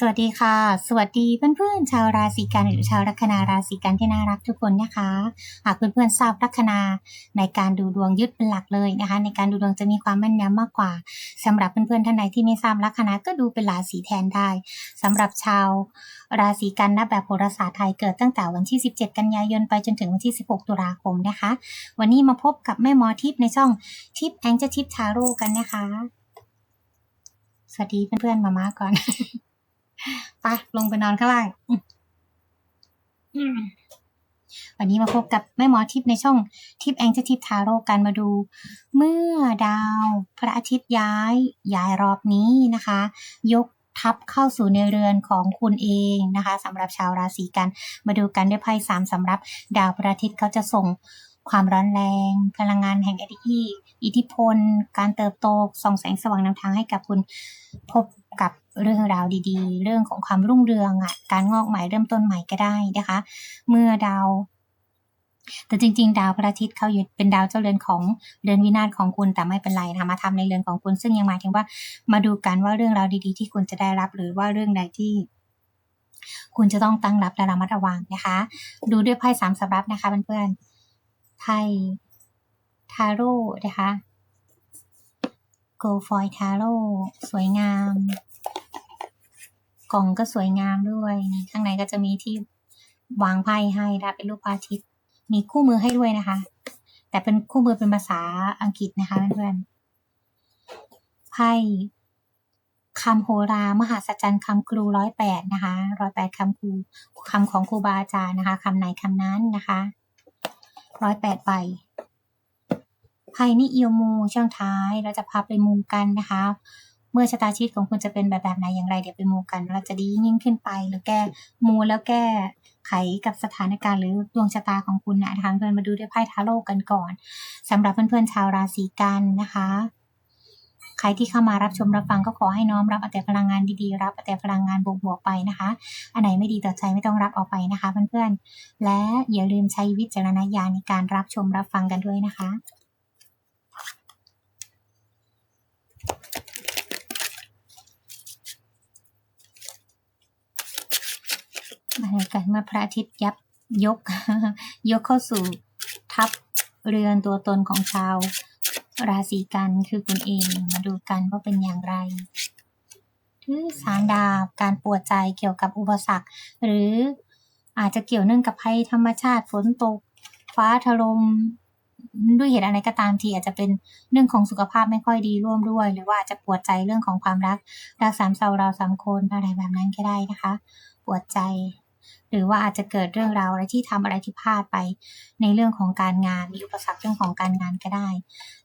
สวัสดีค่ะ สวัสดีเพื่อนๆชาวราศีกันหรือชาวลัคนาราศีกันที่น่ารักทุกคนนะคะ หากเพื่อนๆทราบลัคนาในการดูดวงยึดเป็นหลักเลยนะคะ ในการดูดวงจะมีความแม่นยำมากกว่าสำหรับเพื่อนๆท่านใดที่ไม่ทราบลัคนาก็ดูเป็นราศีแทนได้สำหรับชาวราศีกันนับแบบโหราศาสตร์ไทยเกิดตั้งแต่วันที่ 17 กันยายนไปจนถึงวันที่ 16 ตุลาคมนะคะ วันนี้มาพบกับแม่หมอทิพย์ในช่องทิพย์แองเจทิพย์ทาโร่กันนะคะ สวัสดีเพื่อนๆมามาก่อน ไปลงไปนอนข้างล่างอืมอืมวันนี้มาพบกับแม่หมอทิพย์ในช่องทิพย์แองเจทิพย์ทาโร่กันมาดู เมื่อดาวพระอาทิตย์ย้ายย้ายรอบนี้นะคะ ยกทับเข้าสู่ในเรือนของคุณเองนะคะสำหรับชาวราศีกัน มาดูกันด้วยไพ่สามสำหรับดาวพระอาทิตย์เขาจะส่งความร้อนแรง พลังงานแห่งอิทธิอิทธิพล การเติบโตส่องแสงสว่างนำทางให้กับคุณพบกับ เรื่องราวดีๆ เรื่องของความรุ่งเรืองอะการงอกใหม่เริ่มต้นใหม่ก็ได้นะคะ เมื่อดาว แต่จริง ๆ ดาวพระอาทิตย์เขาอยู่เป็นดาวเจ้าเรือนของเรือนวินาศของคุณแต่ไม่เป็นไรนะมาทำในเรือนของคุณ ซึ่งยังหมายถึงว่ามาดูกันว่าเรื่องราวดีๆ ที่คุณจะได้รับหรือว่าเรื่องใดที่คุณจะต้องตั้งรับและระมัดระวังนะคะ ดูด้วยไพ่สามสำรับนะคะเพื่อนๆ ไพ่ทาโร่นะคะ Go for Taro สวยงาม กล่องก็สวยงามด้วย ข้างในก็จะมีที่วางไพ่ให้และเป็นรูปพระอาทิตย์ มีคู่มือให้ด้วยนะคะ แต่เป็นคู่มือเป็นภาษาอังกฤษนะคะเพื่อนๆไพ่คำโหรามหาสัจจันคำครูร้อยแปดนะคะร้อยแปดคำครูคำของครูบาอาจารย์นะคะคำไหนคำนั้นนะคะร้อยแปดใบไพ่นิยมูช่วงท้ายเราจะพาไปมูกันนะคะ มื่อชะตาชีวิตของคุณจะเป็นแบบแบบไหนอย่างไรเดี๋ยวไปมูกัน เราจะดียิ่งขึ้นไปหรือแก้มูแล้วแก้ไขกับสถานการณ์หรือดวงชะตาของคุณนะทางเพื่อนมาดูด้วยไพ่ทาโร่กันก่อนสำหรับเพื่อนๆชาวราศีกันนะคะ ใครที่เข้ามารับชมรับฟังก็ขอให้น้อมรับอาแต่พลังงานดีๆรับอาแต่พลังงานบวกๆไปนะคะ อันไหนไม่ดีต่อใจไม่ต้องรับออกไปนะคะเพื่อนๆและอย่าลืมใช้วิจารณญาณในการรับชมรับฟังกันด้วยนะคะ มาดูกันเมื่อพระอาทิตย์ยับยก ยกเข้าสู่ทับเรือนตัวตนของชาว ราศีกันคือคุณเองมาดูกันว่าเป็นอย่างไรถือสามดาบการปวดใจเกี่ยวกับอุปสรรค หรืออาจจะเกี่ยวเนื่องกับภัยธรรมชาติฝนตก ฟ้าถล่มด้วยเหตุอะไรก็ตามทีอาจจะเป็นเรื่องของสุขภาพไม่ค่อยดีร่วมด้วย หรือว่าอาจจะปวดใจเรื่องของความรักรักสามเศร้าเราสามคนอะไรแบบนั้นก็ได้นะคะ ปวดใจ หรือว่าอาจจะเกิดเรื่องราวอะไรที่ทำอะไรที่พลาดไปในเรื่องของการงาน มีอุปสรรคเรื่องของการงานก็ได้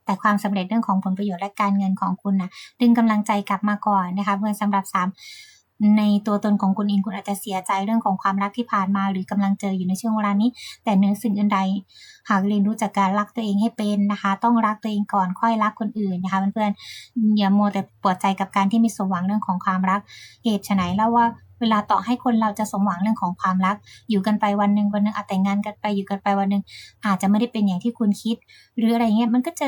แต่ความสำเร็จเรื่องของผลประโยชน์และการเงินของคุณนะดึงกำลังใจกลับมาก่อนนะคะเพื่อนสำหรับสามในตัวตนของคุณเองคุณอาจจะเสียใจเรื่องของความรักที่ผ่านมา หรือกำลังเจออยู่ในช่วงเวลานี้ แต่เนื้อสิ่งอื่นใด หากเรียนรู้จากการรักตัวเองให้เป็นนะคะ ต้องรักตัวเองก่อนค่อยรักคนอื่นนะคะเพื่อนๆอย่ามัวแต่ปวดใจกับการที่มีสมหวังเรื่องของความรักเหตุไฉนแล้วว่า เวลาต่อให้คนเราจะสมหวังเรื่องของความรัก อยู่กันไปวันหนึ่งวันหนึ่งอาจแต่งงานกันไปอยู่กันไปวันหนึ่งอาจจะไม่ได้เป็นอย่างที่คุณคิด หรืออะไรเงี้ยมันก็จะ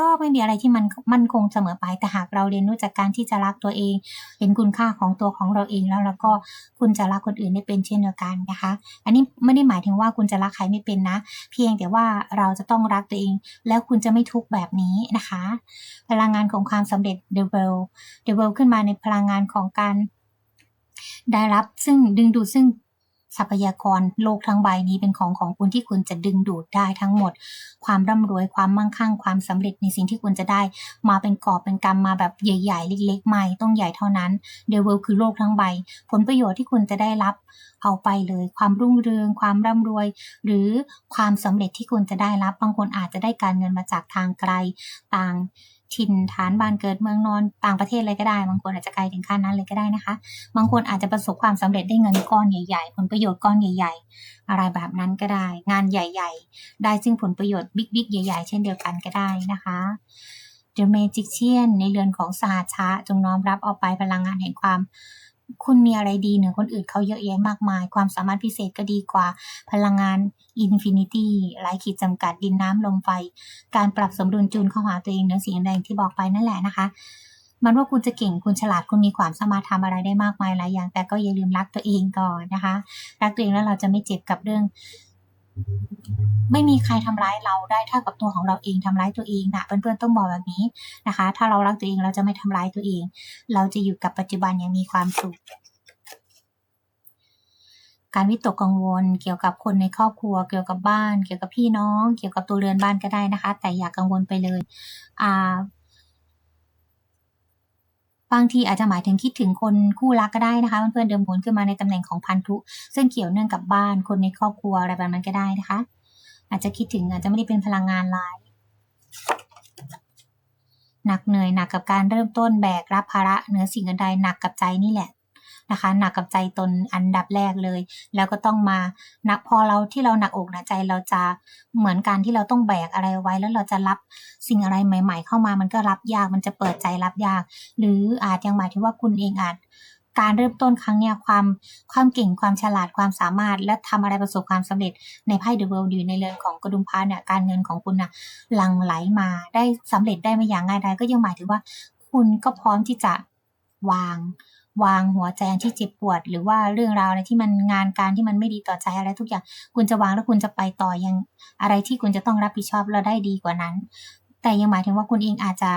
ก็ไม่มีอะไรที่มันมันคงเสมอไปแต่หากเราเรียนรู้จากการที่จะรักตัวเอง เห็นคุณค่าของตัวของเราเองแล้วแล้วก็คุณจะรักคนอื่นได้เป็นเช่นเดียวกันนะคะ อันนี้ไม่ได้หมายถึงว่าคุณจะรักใครไม่เป็นนะ เพียงแต่ว่าเราจะต้องรักตัวเอง แล้วคุณจะไม่ทุกข์แบบนี้นะคะ พลังงานของความสำเร็จเดเวลเดเวลขึ้นมาในพลังงานของการ ได้รับซึ่งดึงดูดซึ่งทรัพยากรโลกทั้งใบนี้เป็นของของคุณที่คุณจะดึงดูดได้ทั้งหมด ความร่ำรวยความมั่งคั่งความสำเร็จในสิ่งที่คุณจะได้ มาเป็นกอบเป็นกำมาแบบใหญ่ๆ เล็กๆ ไม่ต้องใหญ่เท่านั้นเดเวลคือโลกทั้งใบ ผลประโยชน์ที่คุณจะได้รับเอาไปเลย ความรุ่งเรือง ความร่ำรวย หรือความสำเร็จที่คุณจะได้รับบางคนอาจจะได้การเงินมาจากทางไกลต่าง ถิ่นฐานบ้านเกิดเมืองนอนต่างประเทศเลยก็ได้ บางคนอาจจะไกลถึงขั้นนั้นเลยก็ได้นะคะ บางคนอาจจะประสบความสำเร็จได้เงินก้อนใหญ่ๆ ผลประโยชน์ก้อนใหญ่ ๆ อะไรแบบนั้นก็ได้ งานใหญ่ ๆ ได้ซึ่งผลประโยชน์บิ๊กๆใหญ่ ๆ เช่นเดียวกันก็ได้นะคะ The Magician ในเรือนของสหชาจงน้อมรับเอาไปพลังงานแห่งความ คุณมีอะไรดีเหนือคนอื่นเขาเยอะแยะมากมาย ความสามารถพิเศษก็ดีกว่า พลังงานอินฟินิตี้ไร้ขีดจำกัดดินน้ำลมไฟ การปรับสมดุลจูนเข้าหาตัวเองเหนือสิ่งใดที่บอกไปนั่นแหละนะคะ มันว่าคุณจะเก่งคุณฉลาดคุณมีความสามารถทำอะไรได้มากมายหลายอย่าง แต่ก็อย่าลืมรักตัวเองก่อนนะคะ รักตัวเองแล้วเราจะไม่เจ็บกับเรื่อง ไม่มีใครทำร้ายเราได้เท่ากับตัวของเราเองทำร้ายตัวเองนะเพื่อนๆต้องบอกแบบนี้นะคะ ถ้าเรารักตัวเองเราจะไม่ทำร้ายตัวเอง เราจะอยู่กับปัจจุบันอย่างมีความสุข การวิตกกังวลเกี่ยวกับคนในครอบครัว เกี่ยวกับบ้าน เกี่ยวกับพี่น้อง เกี่ยวกับตัวเรือนบ้านก็ได้นะคะ แต่อย่ากกังวลไปเลยอ่า บางทีอาจจะหมายถึงคิดถึงคนคู่รักก็ได้นะคะเพื่อนๆเดิมผลขึ้นมาในตำแหน่งของพันธุ ซึ่งเกี่ยวเนื่องกับบ้านคนในครอบครัวอะไรแบบนั้นก็ได้นะคะ อาจจะคิดถึงอาจจะไม่ได้เป็นพลังงานร้ายหนักเหนื่อยหนักกับการเริ่มต้นแบกรับภาระเหนือสิ่งใดหนักกับใจนี่แหละ นะคะหนักกับใจตนอันดับแรกเลย แล้วก็ต้องมาหนักพอเราที่เราหนักอกหนักใจเราจะเหมือนการที่เราต้องแบกอะไรไว้ แล้วเราจะรับสิ่งอะไรใหม่ ๆ เข้ามามันก็รับยากมันจะเปิดใจรับยาก หรืออาจยังหมายถึงว่าคุณเองอาจการเริ่มต้นครั้งเนี้ยความความเก่งความฉลาดความสามารถ และทำอะไรประสบความสำเร็จในไพ่เดอะเวิลด์อยู่ในเรือนของกระดุมพระเนี่ยการเงินของคุณน่ะหลั่งไหลมาได้สำเร็จได้ไม่อย่างง่ายดายก็ยังหมายถึงว่า คุณก็พร้อมที่จะวาง วางหัวใจที่เจ็บปวด หรือว่าเรื่องราวอะไรที่มันงานการที่มันไม่ดีต่อใจอะไรทุกอย่างคุณจะวางแล้วคุณจะไปต่อยังอะไรที่คุณจะต้องรับผิดชอบแล้วได้ดีกว่านั้น แต่ยังหมายถึงว่าคุณเองอาจจะ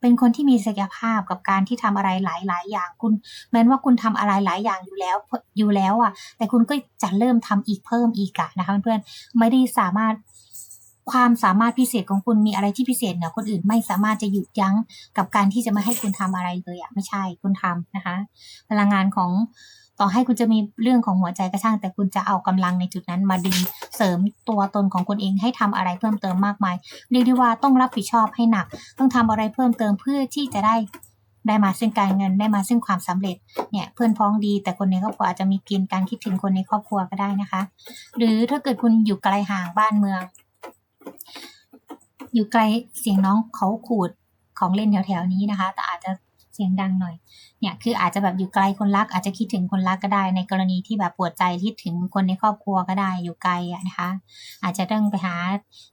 เป็นคนที่มีศักยภาพกับการที่ทำอะไรหลาย ๆ อย่างคุณ แม้ว่าคุณทำอะไรหลายอย่างอยู่แล้วอยู่แล้วอะ แต่คุณก็จะเริ่มทำอีกเพิ่มอีกอะนะคะเพื่อนๆไม่ได้สามารถ ความสามารถพิเศษของคุณมีอะไรที่พิเศษเหนือคนอื่นไม่สามารถจะหยุดยั้งกับการที่จะไม่ให้คุณทำอะไรเลยอะไม่ใช่คุณทำนะคะ พลังงานของต่อให้คุณจะมีเรื่องของหัวใจกระช่าง แต่คุณจะเอากำลังในจุดนั้นมาดึงเสริมตัวตนของคุณเองให้ทำอะไรเพิ่มเติมมากมายเรียกได้ว่าต้องรับผิดชอบให้หนัก ต้องทำอะไรเพิ่มเติมเพื่อที่จะได้ได้มาซึ่งการเงินได้มาซึ่งความสำเร็จเนี่ยเพื่อนพ้องดี แต่คนในครอบครัวอาจจะมีเกณฑ์การคิดถึงคนในครอบครัวก็ได้นะคะ หรือถ้าเกิดคุณอยู่ไกลห่างบ้านเมือง อยู่ไกลเสียงน้องเขาขูดของเล่นแถวๆนี้นะคะ แต่อาจจะเสียงดังหน่อย เนี่ยคืออาจจะแบบอยู่ไกลคนรัก อาจจะคิดถึงคนรักก็ได้ ในกรณีที่แบบปวดใจคิดถึงคนในครอบครัวก็ได้อยู่ไกลอะนะคะ อาจจะต้องไปหา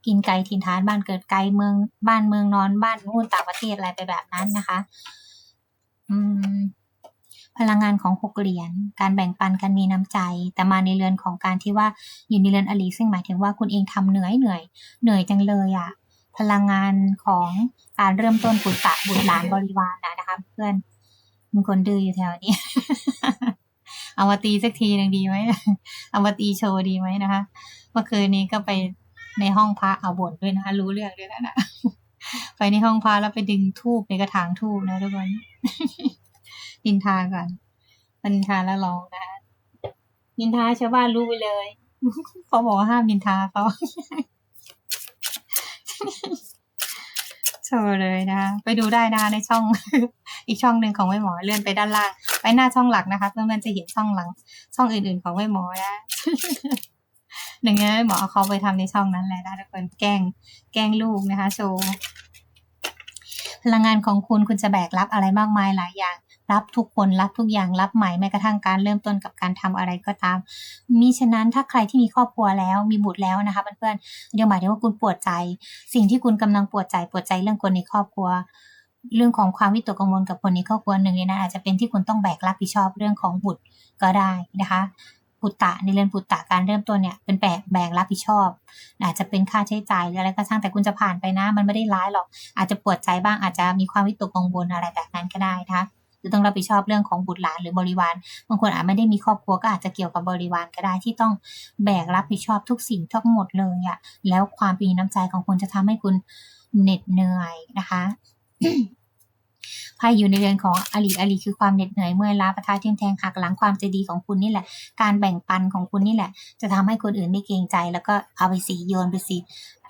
กินไกลทินทานบ้านเกิดไกลเมืองบ้านเมืองนอนบ้านนู่นต่างประเทศอะไรไปแบบนั้นนะคะ อืม พลังงานของหกเหรียญการแบ่งปันการมีน้ำใจ แต่มาในเรือนของการที่ว่าอยู่ในเรือนอลีซึ่งหมายถึงว่าคุณเองทำเหนื่อยเหนื่อยเหนื่อยจังเลยอะ่ะพลังงานของการเริ่มต้นปุตตะบุตรหลานบริวารนะนะคะ เพื่อนมีคนดื้ออยู่แถวนี้เอามาตีสักทีหนึ่งดีไหมเอามาตีโชว์ดีไหมนะคะเมื่อคืนนี้ก็ไปในห้องพระเอาบ่นด้วยนะคะรู้เรื่องด้วยนะนะไปในห้องพระแล้วไปดึงทูบในกระถางทูบนะทุกคน นินทาก่อนนินทาแล้วร้องนะคะนินทาชาวบ้านรู้ไปเลยเขาบอกห้ามนินทาเขาโชว์เลยนะคะไปดูได้นะในช่อง อีกช่องหนึ่งของแม่หมอเลื่อนไปด้านล่าง ไปหน้าช่องหลักนะคะเพื่อนๆจะเห็นช่องหลัง ช่องอื่นๆของแม่หมอนะหนึ่งเนี่ยแม่หมอเอาเขาไปทำในช่องนั้นแหละนะทุกคนแกล้งแกล้งลูกนะคะ โชว์พลังงานของคุณคุณจะแบกรับอะไรมากมายหลายอย่าง รับทุกคนรับทุกอย่างรับใหม่แม้กระทั่งการเริ่มต้นกับการทำอะไรก็ตาม มีฉะนั้นถ้าใครที่มีครอบครัวแล้วมีบุตรแล้วนะคะเพื่อนๆยังหมายถึงว่าคุณปวดใจ สิ่งที่คุณกำลังปวดใจปวดใจเรื่องคนในครอบครัว เรื่องของความวิตกกังวลกับคนในครอบครัวหนึ่งในนั้นอาจจะเป็นที่คุณต้องแบกรับผิดชอบเรื่องของบุตรก็ได้นะคะปุตตะในเรื่องปุตตะการเริ่มต้นเนี่ยเป็นแบกแบกรับผิดชอบ อาจจะเป็นค่าใช้จ่ายหรืออะไรก็ช่างแต่คุณจะผ่านไปนะ มันไม่ได้ร้ายหรอก อาจจะปวดใจบ้างอาจจะมีความวิตกกังวลอะไรแบบนั้นก็ได้นะคะ หรือต้องรับผิดชอบเรื่องของบุตรหลานหรือบริวารบางคนอาจไม่ได้มีครอบครัวก็อาจจะเกี่ยวกับบริวารก็ได้ที่ต้องแบกรับผิดชอบทุกสิ่งทั้งหมดเลยอะแล้วความมีน้ำใจของคุณจะทำให้คุณเหน็ดเหนื่อยนะคะไพ่อยู่ในเรือนของอลีอลีคือความเหน็ดเหนื่อยเมื่อยล้าประทะทิ่มแทงหักหลังความใจดีของคุณนี่แหละ การแบ่งปันของคุณนี่แหละ จะทำให้คนอื่นไม่เกรงใจ แล้วก็เอาไปสีโยนไปสี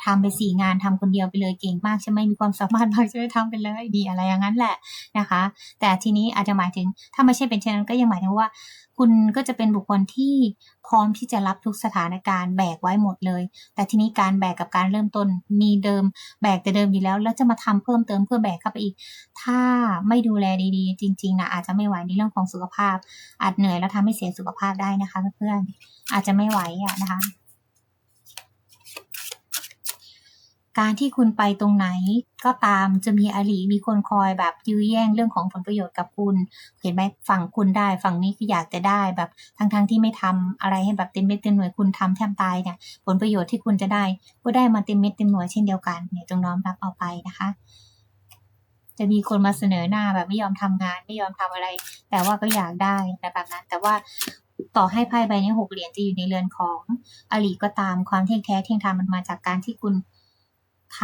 ทำไปสี่งานทำคนเดียวไปเลยเก่งมากใช่ไหมมีความสามารถมากใช่ไหมทำไปเลยดีอะไรอย่างนั้นแหละนะคะ แต่ทีนี้อาจจะหมายถึงถ้าไม่ใช่เป็นเช่นนั้นก็ยังหมายถึงว่า คุณก็จะเป็นบุคคลที่พร้อมที่จะรับทุกสถานการณ์แบกไว้หมดเลย แต่ทีนี้การแบกกับการเริ่มต้นมีเดิมแบกแต่เดิมอยู่แล้ว แล้วจะมาทำเพิ่มเติมเพื่อแบกเข้าไปอีก ถ้าไม่ดูแลดีๆ จริงๆนะอาจจะไม่ไหวในเรื่องของสุขภาพ อาจเหนื่อยแล้วทำให้เสียสุขภาพได้นะคะเพื่อนๆอาจจะไม่ไหวอะนะคะ การที่คุณไปตรงไหนก็ตามจะมีอลีมีคนคอยแบบยื้อแย่งเรื่องของผลประโยชน์กับคุณ เห็นไหมฝั่งคุณได้ฝั่งนี้คืออยากจะได้แบบทั้งๆทที่ไม่ทำอะไรให้แบบเต็มเม็ดเต็มหน่วยคุณทำแทบตายเนี่ยผลประโยชน์ที่คุณจะได้ก็ได้มาเต็มเม็ดเต็มหน่วยเช่นเดียวกันเนี่ยจงน้อมรับเอาไปนะคะ จะมีคนมาเสนอหน้าแบบไม่ยอมทำงานไม่ยอมทำอะไร แต่ว่าก็อยากได้แบบนั้น แต่ว่าต่อให้ไพ่ใบนี้หกเหรียญจะอยู่ในเรือนของอลีก็ตามความเที่ยงแท้เที่ยงธรรมมันมาจากการที่คุณ ท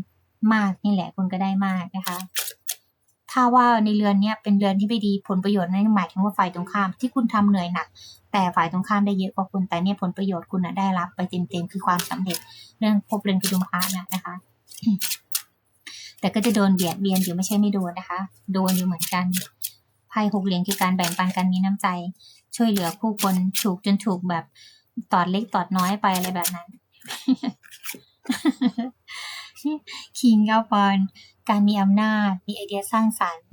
ำมากนี่แหละคุณก็ได้มากนะคะ ถ้าว่าในเรือนเนี้ยเป็นเรือนที่ไม่ดีผลประโยชน์นั่นหมายถึงว่าฝ่ายตรงข้ามที่คุณทำเหนื่อยหนักแต่ฝ่ายตรงข้ามได้เยอะกว่าคุณแต่เนี่ยผลประโยชน์คุณนะได้รับไปเต็มๆคือความสำเร็จเรื่องพบเรือนกุดุมพรนะนะคะ แต่ก็จะโดนเบียดเบียนอยู่ไม่ใช่ไม่โดนนะคะ โดนอยู่เหมือนกันไพ่หกเหรียญคือการแบ่งปันกันมีน้ำใจ ช่วยเหลือผู้คนถูกจนถูกแบบตอดเล็กตอดน้อยไปอะไรแบบนั้น คิงเก้าปอน การมีอำนาจ มีไอเดียสร้างสรรค์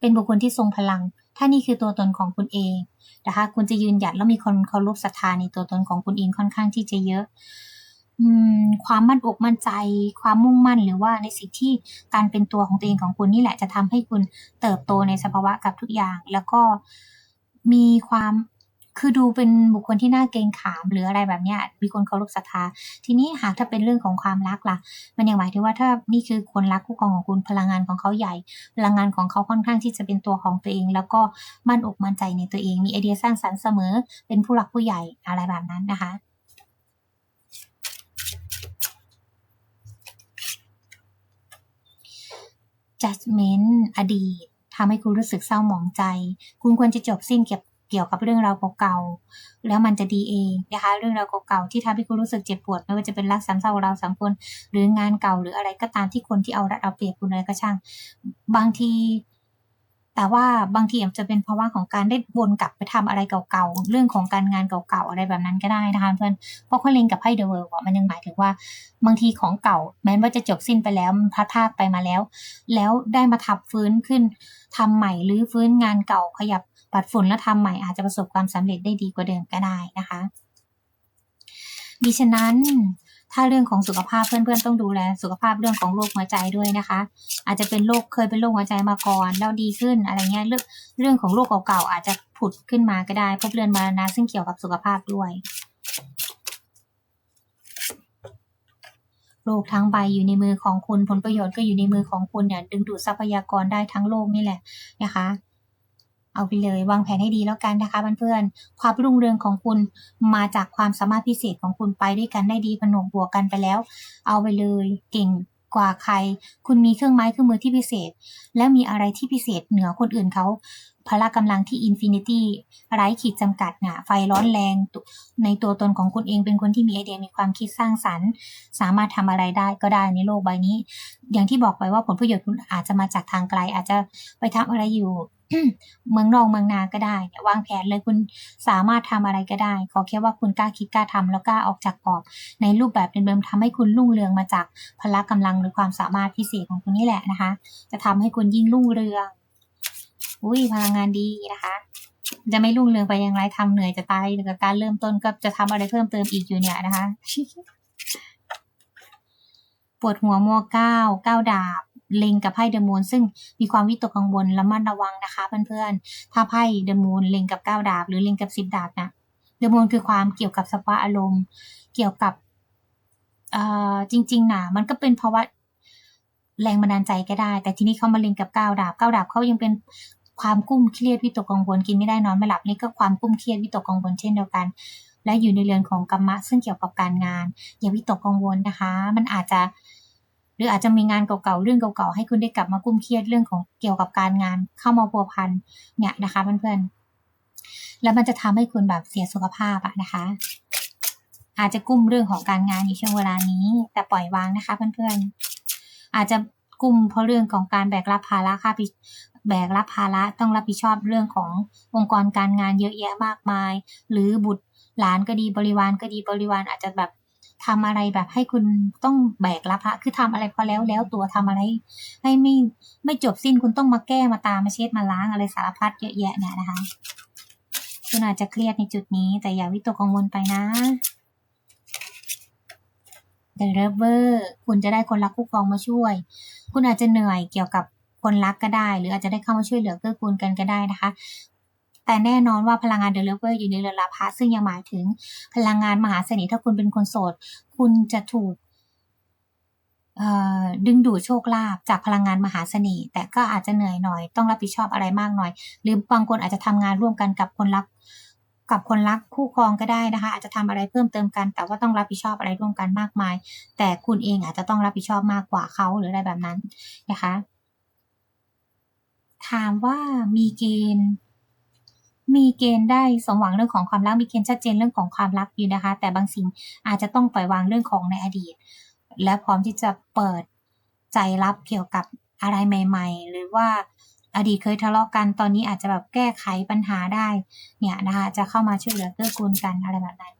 เป็นบุคคลที่ทรงพลัง ถ้านี่คือตัวตนของคุณเองนะคะคุณจะยืนหยัดแล้วมีคนเคารพศรัทธาในตัวตนของคุณเองค่อนข้างที่จะเยอะอืมความมั่นอกมั่นใจ ความมุ่งมั่นหรือว่าในสิ่งที่การเป็นตัวของตัวเองของคุณนี่แหละจะทำให้คุณเติบโตในสภาวะกับทุกอย่าง แล้วก็มีความ คือดูเป็นบุคคลที่น่าเกรงขามหรืออะไรแบบเนี้ยมีคนเคารพศรัทธา ทีนี้หากถ้าเป็นเรื่องของความรักล่ะ มันยังหมายถึงว่าถ้านี่คือคนรักคู่ครองของคุณพลังงานของเขาใหญ่ พลังงานของเขาค่อนข้างที่จะเป็นตัวของตัวเอง แล้วก็มั่นอกมั่นใจในตัวเอง มีไอเดียสร้างสรรค์เสมอ เป็นผู้หลักผู้ใหญ่อะไรแบบนั้นนะคะ judgment อดีตทำให้คุณรู้สึกเศร้าหมองใจ คุณควรจะจบสิ้นเกี่ยว เกี่ยวกับเรื่องราวเก่าๆแล้วมันจะดีเองนะคะ เรื่องราวเก่าๆที่ทำให้คุณรู้สึกเจ็บปวดไม่ว่าจะเป็นรักสามเศร้าเราสามคน หรืองานเก่าหรืออะไรก็ตามที่คนที่เอารัดเอาเปรียบคุณอะไรก็ช่าง บางที แต่ว่าบางทีอาจจะเป็นเพราะว่าของการได้วนกลับไปทำอะไรเก่าๆเรื่องของการงานเก่าๆอะไรแบบนั้นก็ได้นะคะเพื่อนเพราะเขาเล็งกับไพ่เดอะเวิร์มันยังหมายถึงว่า บางทีของเก่า แม้ว่าจะจบสิ้นไปแล้วมันพัดพลาดไปมาแล้ว แล้วได้มาทับฟื้นขึ้นทำใหม่หรือฟื้นงานเก่าขยับ ปัดฝุ่นแล้วทำใหม่อาจจะประสบความสำเร็จได้ดีกว่าเดิมก็ได้นะคะดิฉะนั้นถ้าเรื่องของสุขภาพเพื่อนๆต้องดูแลสุขภาพเรื่องของโรคหัวใจด้วยนะคะ อาจจะเป็นโรคเคยเป็นโรคหัวใจมาก่อนแล้วดีขึ้นอะไรเงี้ยเรื่องเรื่องของโรคเก่าๆอาจจะผุดขึ้นมาก็ได้พบเรือนมรณะซึ่งเกี่ยวกับสุขภาพด้วยโลกทั้งใบอยู่ในมือของคุณผลประโยชน์ก็อยู่ในมือของคุณเนี่ยดึงดูดทรัพยากรได้ทั้งโลกนี่แหละนะคะ เอาไปเลยวางแผนให้ดีแล้วกันนะคะเพื่อนๆความรุ่งเรืองของคุณมาจากความสามารถพิเศษของคุณไปด้วยกันได้ดีผนวกบวกกันไปแล้ว เอาไปเลยเก่งกว่าใคร คุณมีเครื่องไม้เครื่องมือที่พิเศษ แล้วมีอะไรที่พิเศษเหนือคนอื่นเขาพละกำลังที่อินฟินิตี้ไร้ขีดจำกัดน่ะไฟร้อนแรง ในตัวตนของคุณเองเป็นคนที่มีไอเดียมีความคิดสร้างสรรค์ สามารถทำอะไรได้ก็ได้ในโลกใบนี้ อย่างที่บอกไปว่าผลประโยชน์คุณอาจจะมาจากทางไกล อาจจะไปทำอะไรอยู่ เมืองนอกเมืองนาก็ได้วางแผนเลยคุณสามารถทำอะไรก็ได้ ขอแค่ว่าคุณกล้าคิดกล้าทำแล้วกล้าออกจากกรอบในรูปแบบเดิมๆทำให้คุณรุ่งเรืองมาจากพละกำลังหรือความสามารถพิเศษของคุณนี่แหละนะคะ จะทำให้คุณยิ่งรุ่งเรืองอุ้ยพลังงานดีนะคะ จะไม่รุ่งเรืองไปอย่างไรทำเหนื่อยจะตายกับการเริ่มต้นก็จะทำอะไรเพิ่มเติมอีกอยู่เนี่ยนะคะปวดหัวมัวก้าวก้าวดาบ เล็งกับไพ่เดอะมูนซึ่งมีความวิตกกังวลระมัดระวังนะคะเพื่อนๆ ถ้าไพ่เดอะมูนเล็งกับเก้าดาบ หรือเล็งกับสิบดาบนะเดอะมูนคือความเกี่ยวกับสภาวะอารมณ์ เกี่ยวกับเอ่อจริงๆนะมันก็เป็นเพราว่าแรงบันดาลใจก็ได้ แต่ทีนี้เขามาเล็งกับเก้าดาบเก้าดาบเขายังเป็นความกุ้มเครียดวิตกกังวลกินไม่ได้นอนไม่หลับนี่ก็ความกุ้มเครียดวิตกกังวลเช่นเดียวกัน และอยู่ในเรือนของกรรมะซึ่งเกี่ยวกับการงาน อย่าวิตกกังวลนะคะ มันอาจจะ หรืออาจจะมีงานเก่าๆเรื่องเก่าๆให้คุณได้กลับมากุ้มเครียดเรื่องของเกี่ยวกับการงานเข้ามาพัวพันเนี่ยนะคะเพื่อนๆแล้วมันจะทำให้คุณแบบเสียสุขภาพอะนะคะ อาจจะกุ้มเรื่องของการงานในช่วงเวลานี้ แต่ปล่อยวางนะคะเพื่อนๆอาจจะกุ้มเพราะเรื่องของการแบกรับภาระค่าแบกรับภาระต้องรับผิดชอบเรื่องขององค์กรการงานเยอะแยะมากมาย หรือบุตรหลานก็ดีบริวารก็ดีบริวารอาจจะแบบ ทำอะไรแบบให้คุณต้องแบกรับะคือทำอะไรพอแล้วแล้วตัวทำอะไร ให้ไม่ไม่จบสิ้นคุณต้องมาแก้มาตามมาเช็ดมาล้างอะไรสารพัดเยอะแยะเนี่ยนะคะคุณอาจจะเครียดในจุดนี้ แต่อย่าวิตกกังวลไปนะ The Lover คุณจะได้คนรักคู่ครองมาช่วย คุณอาจจะเหนื่อยเกี่ยวกับคนรักก็ได้ หรืออาจจะได้เข้ามาช่วยเหลือเกื้อกูลกันก็ได้นะคะ แต่แน่นอนว่าพลังงาน The Lover อยู่ในเรือนลาภะซึ่งยังหมายถึงพลังงานมหาเสน่ห์ถ้าคุณเป็นคนโสด คุณจะถูกดึงดูดโชคลาภจากพลังงานมหาเสน่ห์แต่ก็อาจจะเหนื่อยหน่อย ต้องรับผิดชอบอะไรมากหน่อย หรือบางคนอาจจะทำงานร่วมกันกับคนรัก กับคนรักคู่ครองก็ได้นะคะ อาจจะทำอะไรเพิ่มเติมกัน แต่ว่าต้องรับผิดชอบอะไรร่วมกันมากมาย แต่คุณเองอาจจะต้องรับผิดชอบมากกว่าเขาหรืออะไรแบบนั้นนะคะ ถามว่ามีเกณฑ์ มีเกณฑ์ได้สมหวังเรื่องของความรักมีเกณฑ์ชัดเจนเรื่องของความรักอยู่นะคะ แต่บางสิ่งอาจจะต้องปล่อยวางเรื่องของในอดีต และพร้อมที่จะเปิดใจรับเกี่ยวกับอะไรใหม่ ๆ หรือว่าอดีตเคยทะเลาะกันตอนนี้อาจจะแบบแก้ไขปัญหาได้ เนี่ยนะคะ จะเข้ามาช่วยเหลือเกื้อกูลกันอะไรแบบนั้น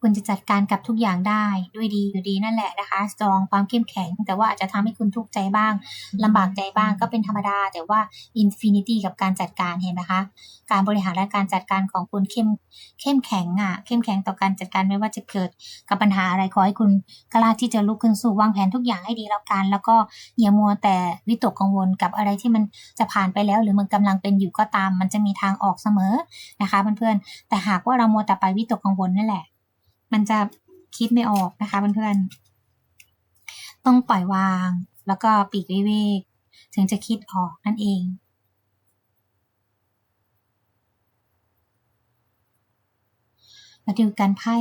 คุณจะจัดการกับทุกอย่างได้ด้วยดีอยู่ดีนั่นแหละนะคะสตรองความเข้มแข็ง แต่ว่าอาจจะทำให้คุณทุกข์ใจบ้างลำบากใจบ้างก็เป็นธรรมดา แต่ว่าอินฟินิตี้กับการจัดการเห็นไหมคะ การบริหารและการจัดการของคุณเข้มเข้มแข็งอะเข้มแข็งต่อการจัดการไม่ว่าจะเกิดกับปัญหาอะไรขอให้คุณกล้าที่จะลุกขึ้นสู้วางแผนทุกอย่างให้ดีแล้วกัน แล้วก็อย่ามัวแต่วิตกกังวลกับอะไรที่มันจะผ่านไปแล้ว หรือมันกำลังเป็นอยู่ก็ตาม มันจะมีทางออกเสมอนะคะเพื่อนๆแต่หากว่าเรามัวแต่ไปวิตกกังวลนั่นแหละ มันจะคิดไม่ออกนะคะเพื่อนๆ ต้องปล่อยวาง แล้วก็ปีกวิเวก ถึงจะคิดออกนั่นเองมาดูกันไพ่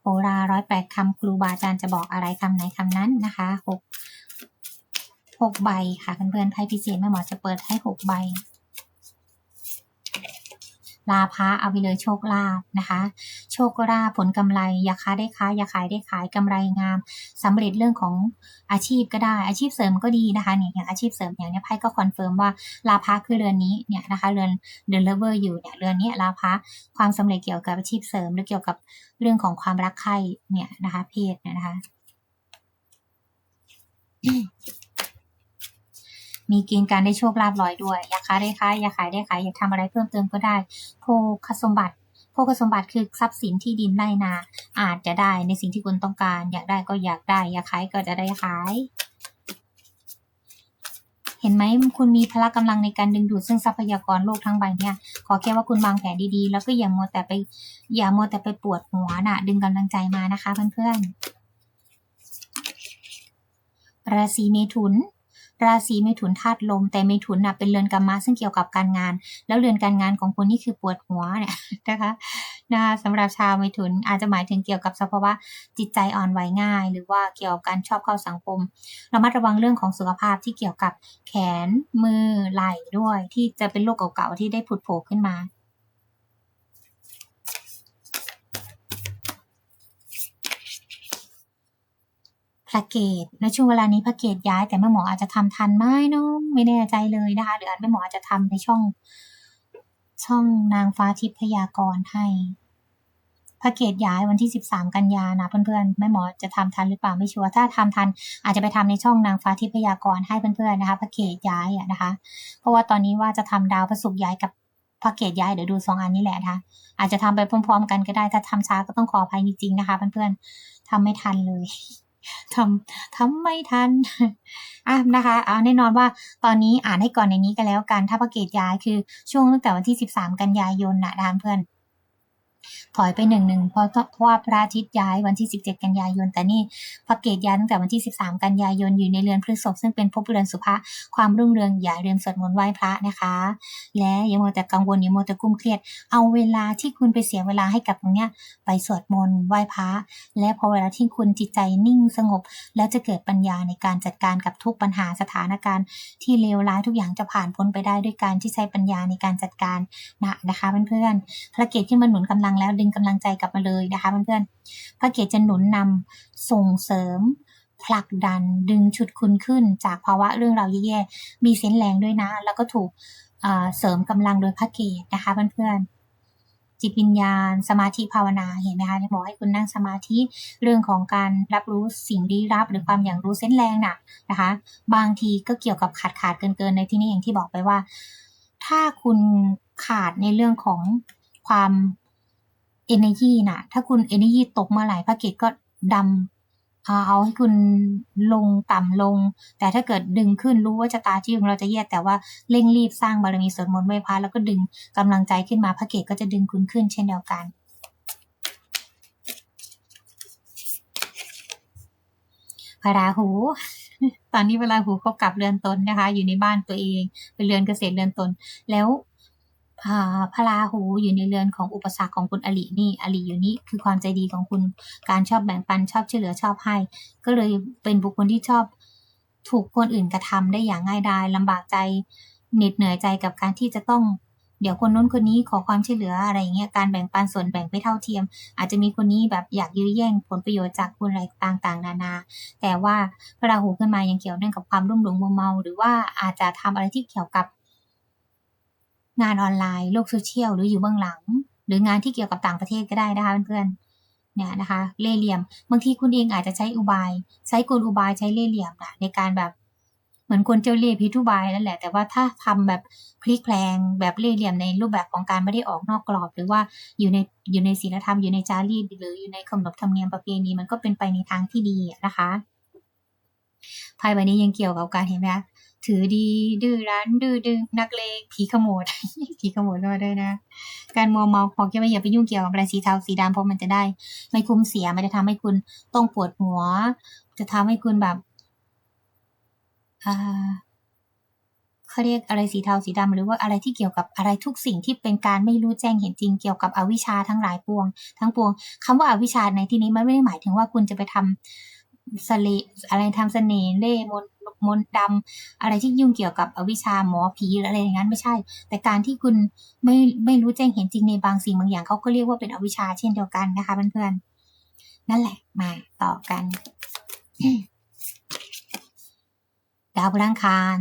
โหราร้อยแปดคำครูบาอาจารย์จะบอกอะไรคำไหนคำนั้นนะคะหกหกใบค่ะเพื่อนๆไพ่พิเศษแม่หมอจะเปิดให้หกใบ ลาภะเอาไปเลยโชคลาภนะคะ โชคลาภผลกำไรอย่าค้าได้ค้าอย่าขายได้ขายกำไรงามสำเร็จเรื่องของอาชีพก็ได้อาชีพเสริมก็ดีนะคะเนี่ยอย่างอาชีพเสริมอย่างเนี้ยไพ่ก็คอนเฟิร์มว่าลาภะคือเรือนนี้เนี่ยนะคะเรือนเดือนเลเวอร์อยู่เนี่ยเรือนนี้ลาภะความสำเร็จเกี่ยวกับอาชีพเสริมหรือเกี่ยวกับเรื่องของความรักใคร่เนี่ยนะคะเพศเนี่ยนะคะ มีเกณฑ์การได้โชคลาภลอยด้วย อยากค้าได้ค้าอยากขายได้ขายอยากทำอะไรเพิ่มเติมก็ได้ โภคสมบัติโภคสมบัติคือทรัพย์สินที่ดินไรนา อาจจะได้ในสิ่งที่คุณต้องการ อยากได้ก็อยากได้ อยากขายก็จะได้ขาย เห็นไหมคุณมีพละกำลังในการดึงดูดซึ่งทรัพยากรโลกทั้งใบเนี่ย ขอแค่ว่าคุณวางแผนดีๆ แล้วก็อย่ามัวแต่ไปอย่ามัวแต่ไปปวดหัวน่ะ ดึงกำลังใจมานะคะเพื่อนๆราศีเมถุน ราศีเมถุนธาตุลม แต่เมถุนน่ะเป็นเรือนกรรมะซึ่งเกี่ยวกับการงาน แล้วเรือนการงานของคุณนี่คือปวดหัวเนี่ยนะคะนะคะสำหรับชาวเมถุนอาจจะหมายถึงเกี่ยวกับสภาวะจิตใจอ่อนไหวง่าย หรือว่าเกี่ยวกับการชอบเข้าสังคมระมัดระวังเรื่องของสุขภาพที่เกี่ยวกับแขนมือไหล่ด้วย ที่จะเป็นโรคเก่าๆที่ได้ผุดโผล่ขึ้นมา พระเกตในช่วงเวลานี้พระเกตย้าย แต่แม่หมออาจจะทำทันไหมเนาะไม่แน่ใจเลยนะคะหรืออาจแม่หมออาจจะทำในช่อง ช่องนางฟ้าทิพยากรให้พระเกตย้ายวันที่13กันยานะเพื่อนๆแม่หมอจะทำทันหรือเปล่าไม่ชัวร์ถ้าทำทัน อาจจะไปทำในช่องนางฟ้าทิพยากรให้เพื่อนๆนะคะพระเกตย้ายอะนะคะ เพราะว่าตอนนี้ว่าจะทำดาวพระศุกร์ย้ายกับพระเกตย้ายเดี๋ยวดูสองอันนี้แหละนะคะอาจจะทำไปพร้อม ๆ กันก็ได้ถ้าทำช้าก็ต้องขออภัยจริงๆนะคะเพื่อนๆทำไม่ทันเลย ทำทำไม่ทันอะนะคะ เอาแน่นอนว่าตอนนี้อ่านให้ก่อนในนี้กันแล้วกัน ถ้าพระเกตย้ายคือช่วงตั้งแต่วันที่ 13 กันยายนนะทานเพื่อน ถอยไปหนึ่งหนึ่งเพราะเพราะว่าพระอาทิตย์ย้ายวันที่ 17 กันยายน แต่นี่พระเกตย้ายตั้งแต่วันที่ 13 กันยายนอยู่ในเรือนพฤษภซึ่งเป็นภพเรือนสุภะความรุ่งเรืองอย่าลืมสวดมนต์ไหว้พระนะคะ และอย่ามัวแต่กังวลอย่ามัวแต่กุ้มเครียด เอาเวลาที่คุณไปเสียเวลาให้กับตรงเนี้ยไปสวดมนต์ไหว้พระและพอเวลาที่คุณจิตใจนิ่งสงบ แล้วจะเกิดปัญญาในการจัดการกับทุกปัญหาสถานการณ์ ที่เลวร้ายทุกอย่างจะผ่านพ้นไปได้ด้วยการที่ใช้ปัญญาในการจัดการนะนะคะเพื่อนๆพระเกตขึ้นมาหนุนกำลังแล้วดึงกำลังใจกลับมาเลยนะคะเพื่อนๆพระเกตจะหนุนนำส่งเสริมผลักดันดึงชุดคุณขึ้นจากภาวะเรื่องราวแย่ๆมีเส้นแรงด้วยนะ แล้วก็ถูกเสริมกำลังโดยพระเกตนะคะเพื่อนๆจิตวิญญาณ สมาธิภาวนาเห็นไหมคะที่บอกให้คุณนั่งสมาธิเรื่องของการรับรู้สิ่งลี้ลับ หรือความอย่างรู้เส้นแรงน่ะนะคะ บางทีก็เกี่ยวกับขาดขาดเกินเกินๆในที่นี้อย่างที่บอกไปว่า ถ้าคุณขาดในเรื่องของความ energy น่ะ ถ้าคุณ energy ตกเมื่อไหร่พระเกตก็ดำเอาเอาให้คุณลงต่ำลง แต่ถ้าเกิดดึงขึ้นรู้ว่าชะตาชีวิตของเราจะแย่แต่ว่าเร่งรีบสร้างบารมีสวดมนต์ไหว้พระแล้วก็ดึงกำลังใจขึ้นมาพระเกตก็จะดึงคุณขึ้นเช่นเดียวกันพระราหู ตอนนี้เวลาหูเขากลับเรือนตนนะคะ อยู่ในบ้านตัวเอง เป็นเรือนเกษตรเรือนตน แล้ว พระราหูอยู่ในเรือนของอุปสรรคของคุณอลินี่อลิอยู่นี่คือความใจดีของคุณการชอบแบ่งปันชอบช่วยเหลือชอบให้ ก็เลยเป็นบุคคลที่ชอบถูกคนอื่นกระทำได้อย่างง่ายดายลำบากใจเหน็ดเหนื่อยใจกับการที่จะต้อง เดี๋ยวคนนู้นคนนี้ขอความช่วยเหลืออะไรอย่างเงี้ยการแบ่งปันส่วนแบ่งไม่เท่าเทียม อาจจะมีคนนี้แบบอยากยื้อแย่งผลประโยชน์จากคุณอะไรต่างๆ นานา แต่ว่าพระราหูขึ้นมายังเกี่ยวเนื่องกับความรุ่มหลงมัวเมา หรือว่าอาจจะทำอะไรที่เกี่ยวกับ งานออนไลน์โลกโซเชียลหรืออยู่เบื้องหลัง หรืองานที่เกี่ยวกับต่างประเทศก็ได้นะคะเพื่อนๆเนี่ยนะคะเล่เหลี่ยม บางทีคุณเองอาจจะใช้อุบาย ใช้กลอุบายใช้เล่เหลี่ยมนะในการแบบเหมือนคนเจ้าเล่ห์พิทุบายนั่นแหละ แต่ว่าถ้าทำแบบพลิกแพลงแบบเล่เหลี่ยมในรูปแบบของการไม่ได้ออกนอกกรอบ หรือว่าอยู่ในอยู่ในศีลธรรมอยู่ในจารีตหรืออยู่ในขนบธรรมเนียมประเพณีมันก็เป็นไปในทางที่ดีนะคะ ไพ่ใบนี้ยังเกี่ยวกับการเห็นไหมคะถือดีดื้อรั้นดื้อดึงนักเลงผีขโมดผีขโมดก็ได้วยนะ การมัวเมาของแค่ไม่อย่าไปยุ่งเกี่ยวกับอะไรสีเทาสีดำเพราะมันจะได้ ไม่คุ้มเสียมันจะทำให้คุณต้องปวดหัว จะทำให้คุณแบบอ่าเขาเรียกอะไรสีเทาสีดำหรือว่าอะไรที่เกี่ยวกับอะไรทุกสิ่งที่เป็นการไม่รู้แจ้งเห็นจริงเกี่ยวกับอวิชชาทั้งหลายปวง ทั้งปวงคำว่าอวิชชาในที่นี้มันไม่ได้หมายถึงว่าคุณจะไปทำ สเลอะไรทำเสน่ห์เล่ห์มนมนดำอะไรที่ยุ่งเกี่ยวกับอวิชชาหมอผีหรืออะไรอย่างนั้นไม่ใช่ แต่การที่คุณไม่ไม่รู้แจ้งเห็นจริงในบางสิ่งบางอย่างเขาก็เรียกว่าเป็นอวิชชาเช่นเดียวกันนะคะเพื่อนๆนั่นแหละมาต่อกันดาวพลังคาร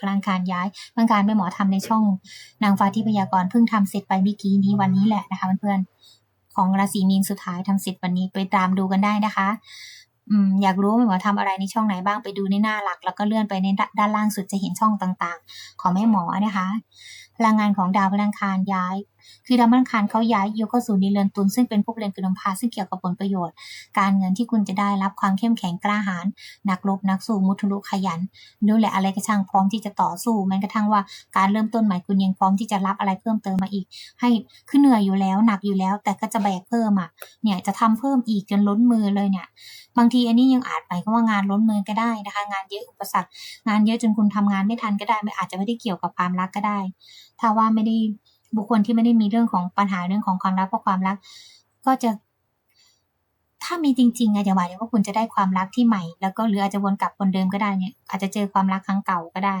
พลังคารย้ายพลังคารไปหมอทำในช่องนางฟ้าที่พยากรณ์เพิ่งทำเสร็จไปเมื่อกี้นี้วันนี้แหละนะคะเพื่อนๆของราศีมีนสุดท้ายทำเสร็จวันนี้ไปตามดูกันได้นะคะ อยากรู้ไหมว่าทำอะไรในช่องไหนบ้างไปดูในหน้าหลัก แล้วก็เลื่อนไปในด้านล่างสุดจะเห็นช่องต่างๆ ของแม่หมอนะคะพลังงานของดาวพลังคารย้าย คือดาวพลังคารเขาย้ายยกเข้าสู่ในเรือนตุลซึ่งเป็นพวกเรือนกุลพาซึ่งเกี่ยวกับผลประโยชน์ การเงินที่คุณจะได้รับความเข้มแข็งกล้าหาญนักรบนักสู้มุทุลุขยันดูแลอะไรก็ช่างพร้อมที่จะต่อสู้แม้กระทั่งว่าการเริ่มต้นใหม่คุณยังพร้อมที่จะรับอะไรเพิ่มเติมมาอีก ให้ขึ้นเหนื่อยอยู่แล้วหนักอยู่แล้ว แต่ก็จะแบกเพิ่มอะเนี่ยจะทำเพิ่มอีกจนล้นมือเลยเนี่ยบางทีอันนี้ยังอาจหมายความว่างานล้นมือก็ได้นะคะ งานเยอะอุปสรรคงานเยอะจนคุณทำงานไม่ทันก็ได้ไม่อาจจะไม่ได้เกี่ยวกับความรักก็ได้ ถ้าว่าไม่ได้ บุคคลที่ไม่ได้มีเรื่องของปัญหาเรื่องของความรักเพราะความรัก ก็จะ ถ้ามีจริงๆอะอย่าหมายถึงว่าคุณจะได้ความรักที่ใหม่ แล้วก็หรืออาจจะวนกลับคนเดิมก็ได้เนี่ย อาจจะเจอความรักครั้งเก่าก็ได้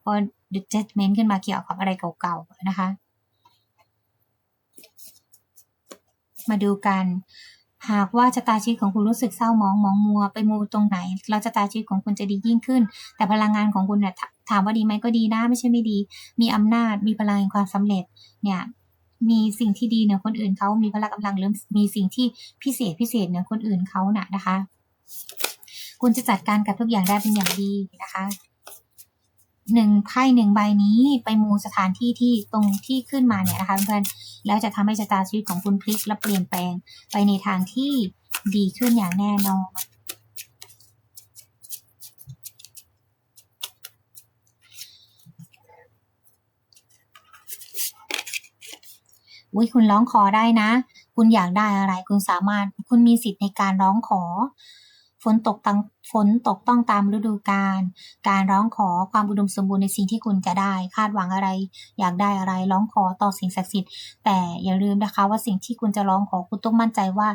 เพราะดึกเจตเมนขึ้นมาเกี่ยวกับอะไรเก่าๆนะคะ มาดูกันหากว่าชะตาชีวิตของคุณรู้สึกเศร้าหมองมองมัวไปมูตรงไหนแล้วชะตาชีวิตของคุณจะดียิ่งขึ้น แต่พลังงานของคุณเนี่ย ถามว่าดีไหมก็ดีนะไม่ใช่ไม่ดี มีอำนาจมีพลังแห่งความสำเร็จเนี่ยมีสิ่งที่ดีเหนือคนอื่นเขามีพละกำลังหรือมีสิ่งที่พิเศษพิเศษเหนือคนอื่นเขาน่ะนะคะ คุณจะจัดการกับทุกอย่างได้เป็นอย่างดีนะคะหนึ่งไพ่หนึ่งใบนี้ไปมูสถานที่ที่ตรงที่ขึ้นมาเนี่ยนะคะเพื่อนแล้วจะทำให้ชะตาชีวิตของคุณพลิกและเปลี่ยนแปลงไปในทางที่ดีขึ้นอย่างแน่นอน อุ้ยคุณร้องขอได้นะ คุณอยากได้อะไร คุณสามารถคุณมีสิทธิ์ในการร้องขอ ฝนตกต่างฝนตกต้องตามฤดูกาล การร้องขอความอุดมสมบูรณ์ในสิ่งที่คุณจะได้ คาดหวังอะไร อยากได้อะไรร้องขอต่อสิ่งศักดิ์สิทธิ์ แต่อย่าลืมนะคะว่าสิ่งที่คุณจะร้องขอคุณต้องมั่นใจว่า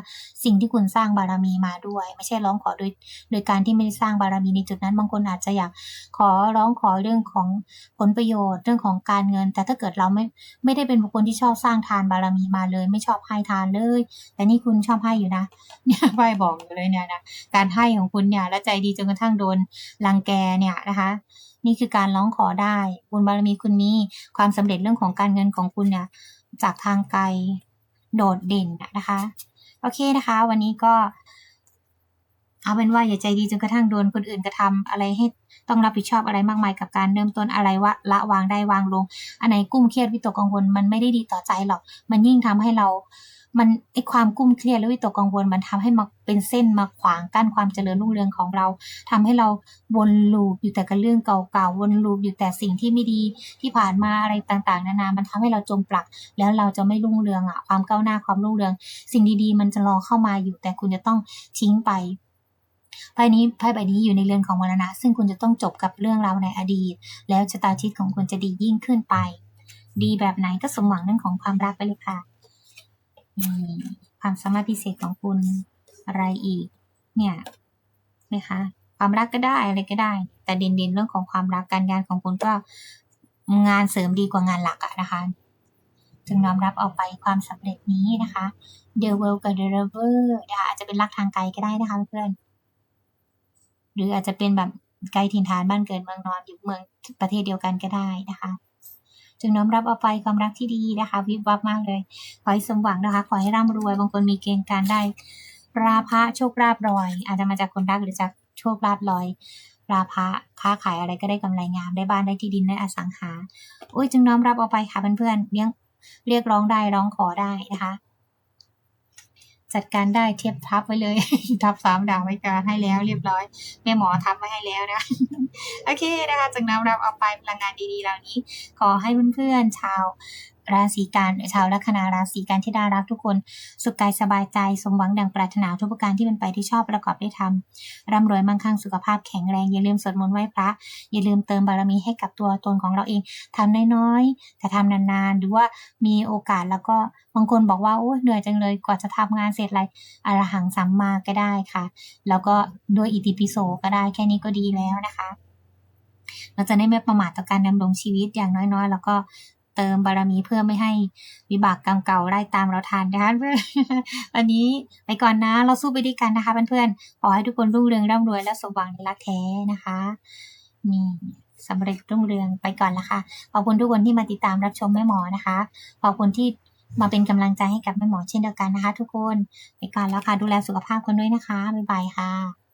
สิ่งที่คุณสร้างบารมีมาด้วย ไม่ใช่ร้องขอโดยโดยการที่ไม่ได้สร้างบารมีในจุดนั้น บางคนอาจจะอยากขอร้องขอเรื่องของผลประโยชน์ เรื่องของการเงิน แต่ถ้าเกิดเราไม่ไม่ได้เป็นบุคคลที่ชอบสร้างทานบารมีมาเลย ไม่ชอบให้ทานเลย แต่นี่คุณชอบให้อยู่นะเนี่ยไพ่บอกอยู่เลยเนี่ยนะการให้ของคุณเนี่ยและใจดีจนกระทั่งโดนรังแกเนี่ยนะคะ นี่คือการร้องขอได้บุญบารมีคุณมีความสำเร็จเรื่องของการเงินของคุณเนี่ยจากทางไกลโดดเด่นนะคะ โอเคนะคะ วันนี้ก็เอาเป็นว่าอย่าใจดีจนกระทั่งโดนคนอื่นกระทำอะไรให้ต้องรับผิดชอบอะไรมากมายกับการเริ่มต้นอะไรว่าละวางได้วางลง อันไหนกุ้มเครียดวิตกกังวลมันไม่ได้ดีต่อใจหรอก มันยิ่งทำให้เรา มันไอความกุ้มเครียดและวิตกกังวลมันทำให้มาเป็นเส้นมาขวางกั้นความเจริญรุ่งเรืองของเราทำให้เราวนลูปอยู่แต่กับเรื่องเก่าๆวนลูปอยู่แต่สิ่งที่ไม่ดีที่ผ่านมาอะไรต่างๆ นานา มันทำให้เราจมปลัก แล้วเราจะไม่รุ่งเรืองอะความก้าวหน้าความรุ่งเรือง สิ่งดีๆ มันจะรอเข้ามาอยู่ แต่คุณจะต้องทิ้งไปไพ่นี้ไพ่ใบนี้อยู่ในเรือนของมรณะ ซึ่งคุณจะต้องจบกับเรื่องราวในอดีต แล้วชะตาชีวิตของคุณจะดียิ่งขึ้นไป ดีแบบไหนก็สมหวังเรื่องของความรักไปเลยค่ะ ความสามารถพิเศษของคุณอะไรอีก เนี่ยนะคะความรักก็ได้อะไรก็ได้ แต่เด่นๆเรื่องของความรักการงานของคุณก็งานเสริมดีกว่างานหลักอะนะคะ จึงน้อมรับเอาไปความสำเร็จนี้นะคะเดลเวลกับเดลเวอร์นะคะอาจจะเป็นรักทางไกลก็ได้นะคะเพื่อนหรืออาจจะเป็นแบบไกลถิ่นฐานบ้านเกิดเมืองนอนอยู่เมืองประเทศเดียวกันก็ได้นะคะ จึงน้อมรับเอาไปความรักที่ดีนะคะ วิบวับมากเลย ขอให้สมหวังนะคะ ขอให้ร่ำรวย บางคนมีเกณฑ์การได้ ราพะโชคลาภลอย อาจจะมาจากคนรักหรือจากโชคลาภลอยราพะค้าขายอะไรก็ได้กำไรงาม ได้บ้านได้ที่ดินได้อสังหา อุ้ยจึงน้อมรับเอาไปค่ะเพื่อนๆเรียกเรียกร้องได้ร้องขอได้นะคะ จัดการได้เทียบทับไว้เลย ทับสามดาวไว้การให้แล้วเรียบร้อยแม่หมอทับไว้ให้แล้วนะ โอเคนะคะจึงน้นเรับเอาไปพลังงานดีๆเหล่านี้ ขอให้เพื่อนๆชาว ราศีกันชาวลัคนาราศีกันที่ด้รักทุกคน สุขกายสบายใจสมหวังดังปรารถนาทุกประการที่เป็นไปที่ชอบประกอบได้ทำร่ำรวยมั่งคั่งสุขภาพแข็งแรงอย่าลืมสวดมนต์ไหว้พระ อย่าลืมเติมบารมีให้กับตัวตนของเราเองทำน้อยๆแต่ทำนานๆหรือว่ามีโอกาสแล้วก็บางคนบอกว่าโอ้เหนื่อยจังเลยกว่าจะทำงานเสร็จอะไรอรหังสัมมาก็ได้ค่ะ แล้วก็ด้วยอิติปิโสก็ได้แค่นี้ก็ดีแล้วนะคะเราจะได้ไม่ประมาทต่อการดำรงชีวิตอย่างน้อยๆ แล้วก็ เติมบารมีเพื่อไม่ให้วิบากกรรมเก่าไล่ตามเราทันนะคะเพื่อนวันนี้ไปก่อนนะ เราสู้ไปด้วยกันนะคะเพื่อนๆขอให้ทุกคนรุ่งเรืองร่ำรวยและสมหวังในรักแท้นะคะนี่สำเร็จรุ่งเรืองไปก่อนละค่ะขอบคุณทุกคนที่มาติดตามรับชมแม่หมอนะคะขอบคุณที่มาเป็นกำลังใจให้กับแม่หมอเช่นเดียวกันนะคะ ทุกคนไปก่อนแล้วค่ะดูแลสุขภาพกันด้วยนะคะบ๊ายบายค่ะ